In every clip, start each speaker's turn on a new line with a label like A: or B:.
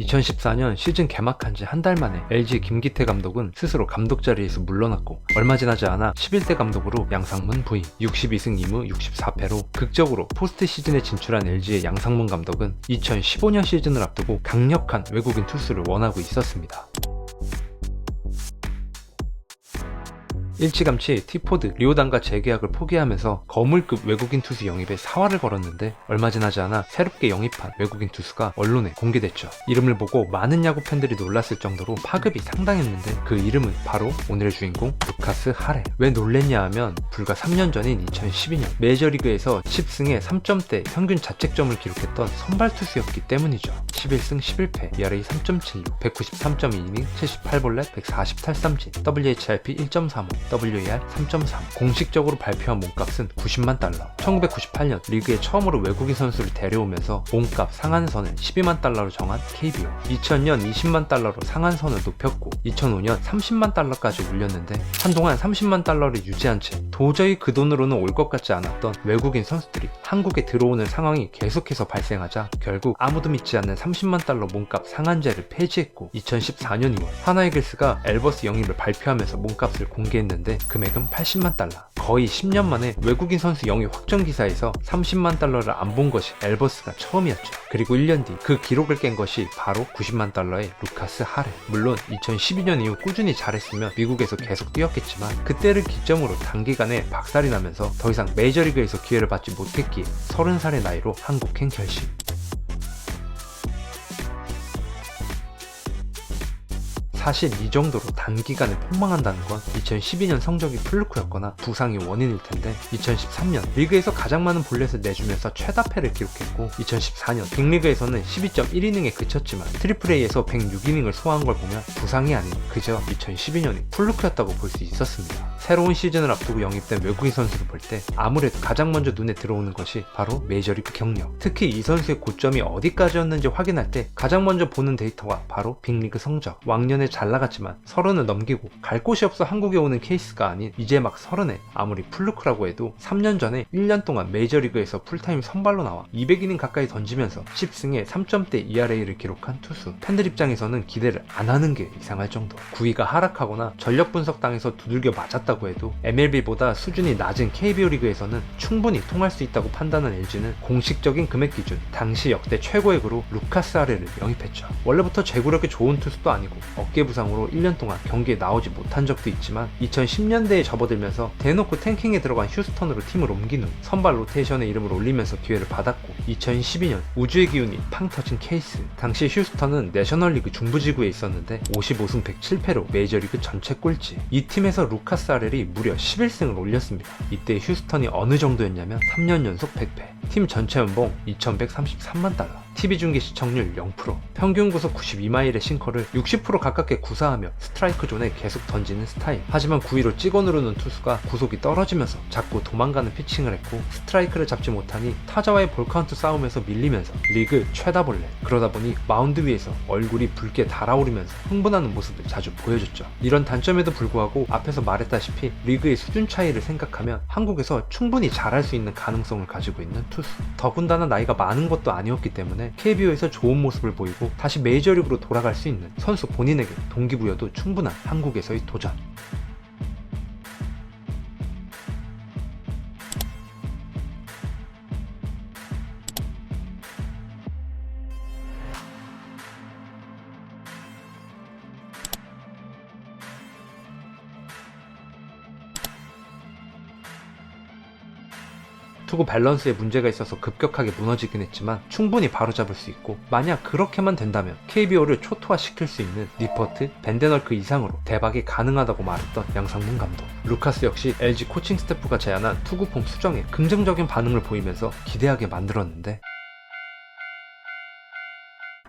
A: 2014년 시즌 개막한 지 한 달 만에 LG 김기태 감독은 스스로 감독 자리에서 물러났고 얼마 지나지 않아 11대 감독으로 양상문 부임 62승 2무 64패로 극적으로 포스트 시즌에 진출한 LG의 양상문 감독은 2015년 시즌을 앞두고 강력한 외국인 투수를 원하고 있었습니다. 일찌감치 티포드, 리오단과 재계약을 포기하면서 거물급 외국인 투수 영입에 사활을 걸었는데 얼마 지나지 않아 새롭게 영입한 외국인 투수가 언론에 공개됐죠. 이름을 보고 많은 야구 팬들이 놀랐을 정도로 파급이 상당했는데 그 이름은 바로 오늘의 주인공 루카스 하레. 왜 놀랬냐 하면 불과 3년 전인 2012년 메이저리그에서 10승에 3점대 평균 자책점을 기록했던 선발 투수였기 때문이죠. 11승 11패, ERA 3.76, 193.2이닝, 78볼넷, 140탈삼진, WHIP 1.35, WAR 3.3. 공식적으로 발표한 몸값은 90만 달러. 1998년 리그에 처음으로 외국인 선수를 데려오면서 몸값 상한선을 12만 달러로 정한 KBO. 2000년 20만 달러로 상한선을 높였고 2005년 30만 달러까지 올렸는데 한동안 30만 달러를 유지한 채 도저히 그 돈으로는 올 것 같지 않았던 외국인 선수들이 한국에 들어오는 상황이 계속해서 발생하자 결국 아무도 믿지 않는 30만 달러 몸값 상한제를 폐지했고 2014년 2월 하나이글스가 엘버스 영입을 발표하면서 몸값을 공개했는데 금액은 80만 달러. 거의 10년 만에 외국인 선수 영입 확정 기사에서 30만 달러를 안 본 것이 엘버스가 처음이었죠. 그리고 1년 뒤 그 기록을 깬 것이 바로 90만 달러의 루카스 하레. 물론 2012년 이후 꾸준히 잘했으면 미국에서 계속 뛰었겠지만 그때를 기점으로 단기간에 박살이 나면서 더 이상 메이저리그에서 기회를 받지 못했기에 30살의 나이로 한국행 결심. 사실 이 정도로 단기간에 폭망한다는 건 2012년 성적이 플루크였거나 부상이 원인일 텐데 2013년 리그에서 가장 많은 볼넷을 내주면서 최다패를 기록했고 2014년 빅리그에서는 12.1이닝에 그쳤지만 트리플 A에서 106이닝을 소화한 걸 보면 부상이 아닌 그저 2012년이 플루크였다고 볼 수 있었습니다. 새로운 시즌을 앞두고 영입된 외국인 선수를 볼 때 아무래도 가장 먼저 눈에 들어오는 것이 바로 메이저리그 경력. 특히 이 선수의 고점이 어디까지였는지 확인할 때 가장 먼저 보는 데이터가 바로 빅리그 성적. 왕년에 잘 나갔지만 서른을 넘기고 갈 곳이 없어 한국에 오는 케이스가 아닌 이제 막 서른에 아무리 플루크라고 해도 3년 전에 1년 동안 메이저리그에서 풀타임 선발로 나와 200이닝 가까이 던지면서 10승에 3점대 ERA를 기록한 투수. 팬들 입장에서는 기대를 안 하는 게 이상할 정도. 구위가 하락하거나 전력 분석당에서 두들겨 맞았다고 해도 MLB보다 수준이 낮은 KBO 리그에서는 충분히 통할 수 있다고 판단한 LG는 공식적인 금액 기준 당시 역대 최고액으로 루카스 아레를 영입했죠. 원래부터 제구력이 좋은 투수도 아니고 어깨 부상으로 1년 동안 경기에 나오지 못한 적도 있지만 2010년대에 접어들면서 대놓고 탱킹에 들어간 휴스턴으로 팀을 옮긴 후 선발 로테이션에 이름을 올리면서 기회를 받았고 2012년 우주의 기운이 팡 터진 케이스. 당시 휴스턴은 내셔널리그 중부지구에 있었는데 55승 107패로 메이저리그 전체 꼴찌. 이 팀에서 루카스 아렐이 무려 11승을 올렸습니다. 이때 휴스턴이 어느 정도였냐면 3년 연속 100패 팀 전체 연봉 2133만 달러 TV 중계 시청률 0%, 평균 구속 92마일의 싱커를 60% 가깝게 구사하며 스트라이크 존에 계속 던지는 스타일. 하지만 9위로 찍어 누르는 투수가 구속이 떨어지면서 자꾸 도망가는 피칭을 했고 스트라이크를 잡지 못하니 타자와의 볼카운트 싸움에서 밀리면서 리그 최다벌레. 그러다 보니 마운드 위에서 얼굴이 붉게 달아오르면서 흥분하는 모습을 자주 보여줬죠. 이런 단점에도 불구하고 앞에서 말했다시피 리그의 수준 차이를 생각하면 한국에서 충분히 잘할 수 있는 가능성을 가지고 있는 투수. 더군다나 나이가 많은 것도 아니었기 때문에 KBO에서 좋은 모습을 보이고 다시 메이저리그로 돌아갈 수 있는 선수 본인에게 동기부여도 충분한 한국에서의 도전. 투구 밸런스에 문제가 있어서 급격하게 무너지긴 했지만 충분히 바로잡을 수 있고 만약 그렇게만 된다면 KBO를 초토화시킬 수 있는 리퍼트, 벤데널크 이상으로 대박이 가능하다고 말했던 양상문 감독. 루카스 역시 LG 코칭 스태프가 제안한 투구폼 수정에 긍정적인 반응을 보이면서 기대하게 만들었는데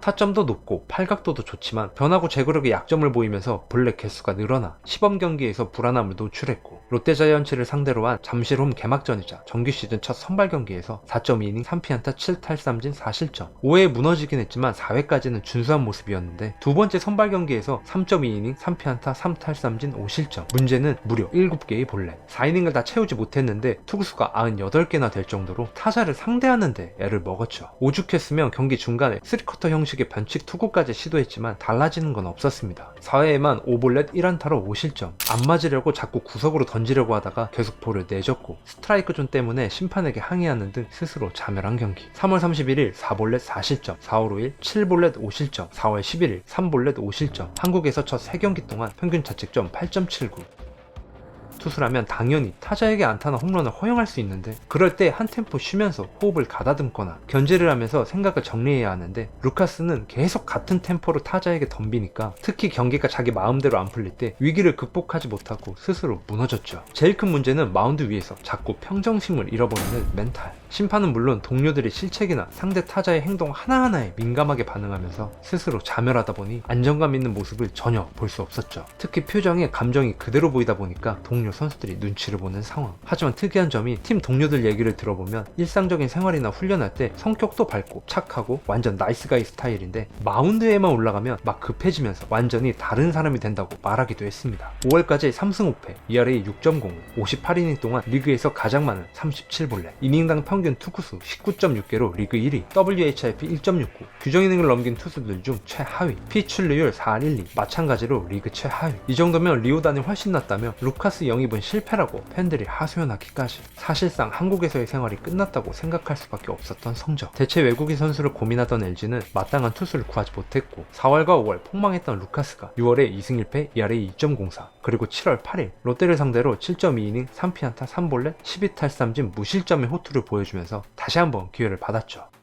A: 타점도 높고 팔각도도 좋지만 변하고 제구력의 약점을 보이면서 볼넷 개수가 늘어나 시범 경기에서 불안함을 노출했고 롯데자이언츠를 상대로 한 잠실홈 개막전이자 정규 시즌 첫 선발 경기에서 4.2이닝 3피안타 7탈삼진 4실점. 5회에 무너지긴 했지만 4회까지는 준수한 모습이었는데 두 번째 선발 경기에서 3.2이닝 3피안타 3탈삼진 5실점. 문제는 무려 7개의 볼넷. 4이닝을 다 채우지 못했는데 투구수가 98개나 될 정도로 타자를 상대하는데 애를 먹었죠. 오죽했으면 경기 중간에 3쿼터 형식 우측에 변칙 투구까지 시도했지만 달라지는 건 없었습니다. 4회에만 5볼넷 1안타로 5실점. 안 맞으려고 자꾸 구석으로 던지려고 하다가 계속 볼을 내줬고 스트라이크 존 때문에 심판에게 항의하는 등 스스로 자멸한 경기. 3월 31일 4볼넷 4실점, 4월 5일 7볼넷 5실점, 4월 11일 3볼넷 5실점. 한국에서 첫 3경기 동안 평균 자책점 8.79. 투수라면 당연히 타자에게 안타나 홈런을 허용할 수 있는데 그럴 때 한 템포 쉬면서 호흡을 가다듬거나 견제를 하면서 생각을 정리해야 하는데 루카스는 계속 같은 템포로 타자에게 덤비니까 특히 경기가 자기 마음대로 안 풀릴 때 위기를 극복하지 못하고 스스로 무너졌죠. 제일 큰 문제는 마운드 위에서 자꾸 평정심을 잃어버리는 멘탈. 심판은 물론 동료들의 실책이나 상대 타자의 행동 하나하나에 민감하게 반응하면서 스스로 자멸하다 보니 안정감 있는 모습을 전혀 볼 수 없었죠. 특히 표정에 감정이 그대로 보이다 보니까 동료 선수들이 눈치를 보는 상황. 하지만 특이한 점이 팀 동료들 얘기를 들어보면 일상적인 생활이나 훈련할 때 성격도 밝고 착하고 완전 나이스가이 스타일인데 마운드에만 올라가면 막 급해지면서 완전히 다른 사람이 된다고 말하기도 했습니다. 5월까지 3승 5패, ERA 6.05, 58이닝 동안 리그에서 가장 많은 37볼넷, 이닝당 평균 투구수 19.6개로 리그 1위, WHIP 1.69, 규정 이닝을 넘긴 투수들 중 최하위, 피출리율 4.12, 마찬가지로 리그 최하위. 이 정도면 리오단이 훨씬 낫다며 루카스 영 입은 실패라고 팬들이 하소연하기까지. 사실상 한국에서의 생활이 끝났다고 생각할 수밖에 없었던 성적. 대체 외국인 선수를 고민하던 LG는 마땅한 투수를 구하지 못했고 4월과 5월 폭망했던 루카스가 6월에 2승 1패 ERA 2.04 그리고 7월 8일 롯데를 상대로 7.2이닝 3피안타 3볼넷 12탈삼진 무실점의 호투를 보여주면서 다시 한번 기회를 받았죠.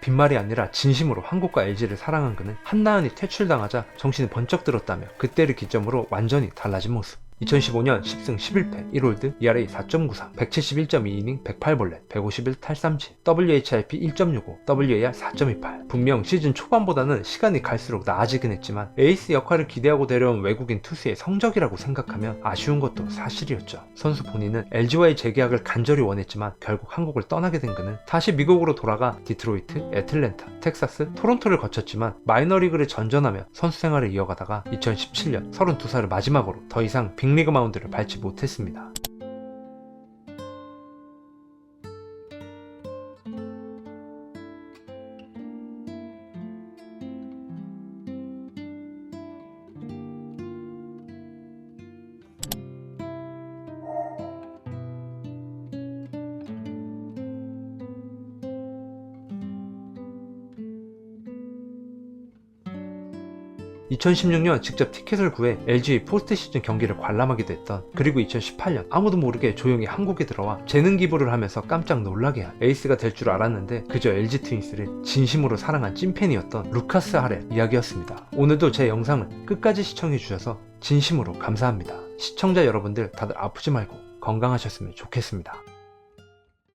A: 빈말이 아니라 진심으로 한국과 LG를 사랑한 그는 한나은이 퇴출당하자 정신이 번쩍 들었다며 그때를 기점으로 완전히 달라진 모습. 2015년 10승 11패 1홀드 ERA 4.93 171.2이닝 108볼넷 151 탈삼진 WHIP 1.65 WAR 4.28 분명 시즌 초반보다는 시간이 갈수록 나아지긴 했지만 에이스 역할을 기대하고 데려온 외국인 투수의 성적이라고 생각하면 아쉬운 것도 사실이었죠 선수 본인은 LG와의 재계약을 간절히 원했지만 결국 한국을 떠나게 된 그는 다시 미국으로 돌아가 디트로이트, 애틀랜타, 텍사스, 토론토를 거쳤지만 마이너리그를 전전하며 선수 생활을 이어가다가 2017년 32살을 마지막으로 더 이상 빅리그 마운드를 밟지 못했습니다. (2016년) 직접 티켓을 구해 LG의 포스트 시즌 경기를 관람하기도 했던 그리고 2018년 아무도 모르게 조용히 한국에 들어와 재능 기부를 하면서 깜짝 놀라게 한 에이스가 될 줄 알았는데 그저 LG 트윈스를 진심으로 사랑한 찐팬이었던 루카스 하렐 이야기였습니다. 오늘도 제 영상을 끝까지 시청해 주셔서 진심으로 감사합니다. 시청자 여러분들 다들 아프지 말고 건강하셨으면 좋겠습니다